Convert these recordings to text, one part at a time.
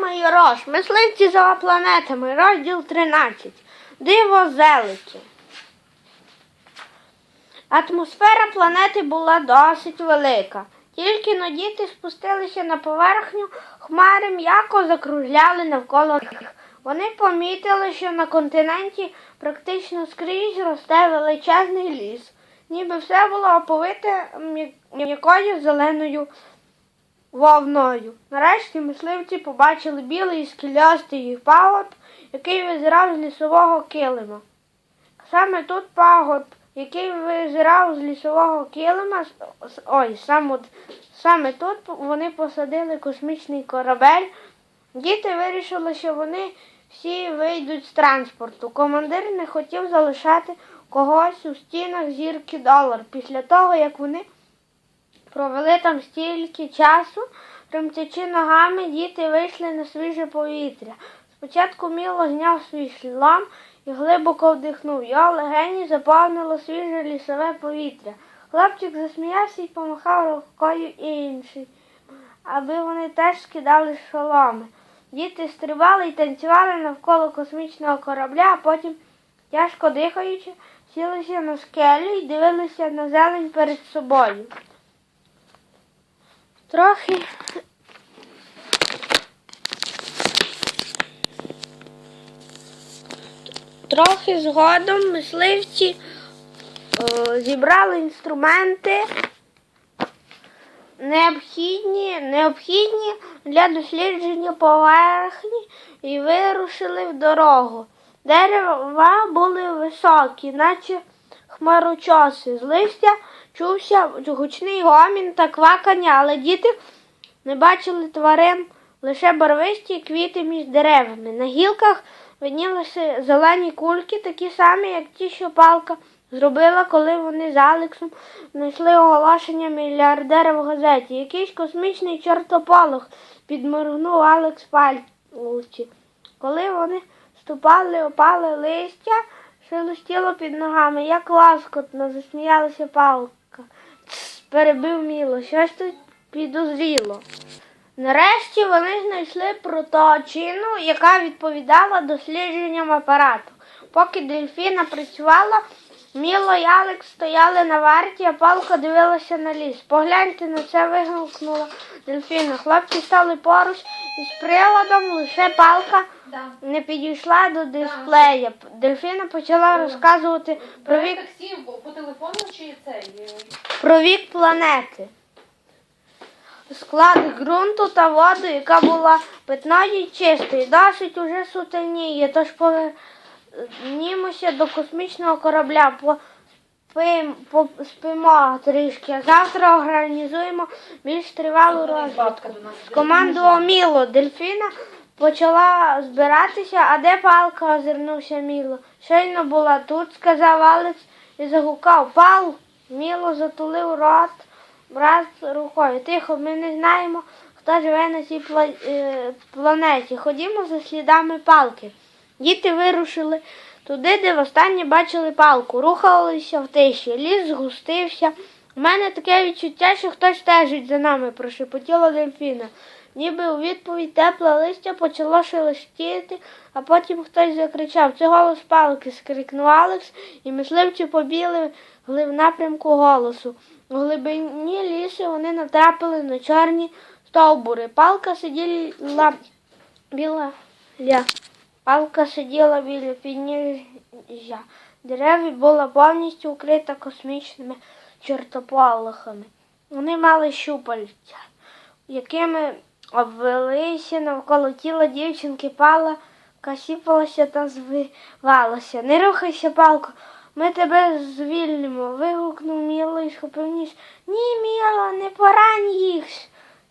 Мама і Рош, мисливці за планетами, розділ 13. Диво зелиті. Атмосфера планети була досить велика. Тільки но діти спустилися на поверхню, хмари м'яко закружляли навколо них. Вони помітили, що на континенті практично скрізь росте величезний ліс, ніби все було оповите м'якою зеленою вовною. Нарешті мисливці побачили білий скелястий пагорб, який визирав з лісового килима. Саме тут пагорб, який визирав з лісового килима, ой, сам от, саме тут вони посадили космічний корабель. Діти вирішили, що вони всі вийдуть з транспорту. Командир не хотів залишати когось у стінах зірки долар після того, як вони провели там стільки часу, тремтячи ногами, діти вийшли на свіже повітря. Спочатку Міло зняв свій шлам і глибоко вдихнув. Його легені заповнило свіже лісове повітря. Хлопчик засміявся і помахав рукою інший, аби вони теж скидали шоломи. Діти стрибали і танцювали навколо космічного корабля, а потім, тяжко дихаючи, сілися на скелю і дивилися на зелень перед собою. Трохи. Трохи згодом мисливці е, зібрали інструменти необхідні, необхідні для дослідження поверхні і вирушили в дорогу. Дерева були високі, наче хмарочоси. З листя чувся гучний гомін та квакання, але діти не бачили тварин, лише барвисті квіти між деревами. На гілках виднілися зелені кульки, такі самі, як ті, що палка зробила, коли вони з Алексом знайшли оголошення мільярдера в газеті. Якийсь космічний чортополох підморгнув Алекс пальці. Коли вони ступали, опали листя, шелестіло під ногами. Як ласкотно засміялася палка. Тс, перебив Міло, щось тут підозріло. Нарешті вони знайшли проточину, яка відповідала дослідженням апарату. Поки дельфіна працювала, Міло і Алекс стояли на варті, а палка дивилася на ліс. Погляньте на це вигукнула дельфіна. Хлопці стали поруч із приладом, лише палка Да. не підійшла до дисплея. Дельфіна почала розказувати про вік, по, телефону чи цей? е, про вік планети. Склад ґрунту та воду, яка була питною і чистою, досить уже сутеніє, тож повернімося до космічного корабля. По, спим, трішки, а завтра організуємо більш тривалу розвідку. Скомандував Міло. Дельфіна почала збиратися, а де палка? озирнувся Міло. Щойно була тут, сказав Алекс і загукав. Пал! Міло затулив рот брат рукою. Тихо, ми не знаємо, хто живе на цій е, планеті. Ходімо за слідами палки. Діти вирушили туди, де востаннє бачили палку. Рухалися в тиші. Ліс згустився. У мене таке відчуття, що хтось стежить за нами, прошепотіла дельфіна. Ніби у відповідь тепле листя почало шелестіти, а потім хтось закричав. Це голос палки, скрикнув Алекс, і мисливці побігли в напрямку голосу. У глибині лісу вони натрапили на чорні стовбури. Палка сиділа біла. Палка сиділа біля підніжжя. Дереві була повністю укрита космічними чортополохами. Вони мали щупальця, якими обвелися навколо тіла дівчинки пала, сіпалася та звивалася. Не рухайся, палко, ми тебе звільнимо. вигукнув Міло і схопив ніж. Ні, Міло, не порань їх.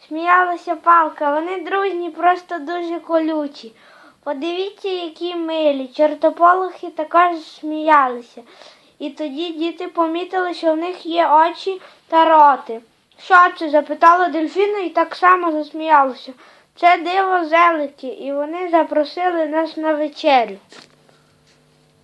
Сміялася палка. Вони дружні, просто дуже колючі. Подивіться, які милі. Чортополохи також сміялися. І тоді діти помітили, що в них є очі та роти. Що це? запитала дельфіна і так само засміялася. Це диво зелики, і вони запросили нас на вечерю.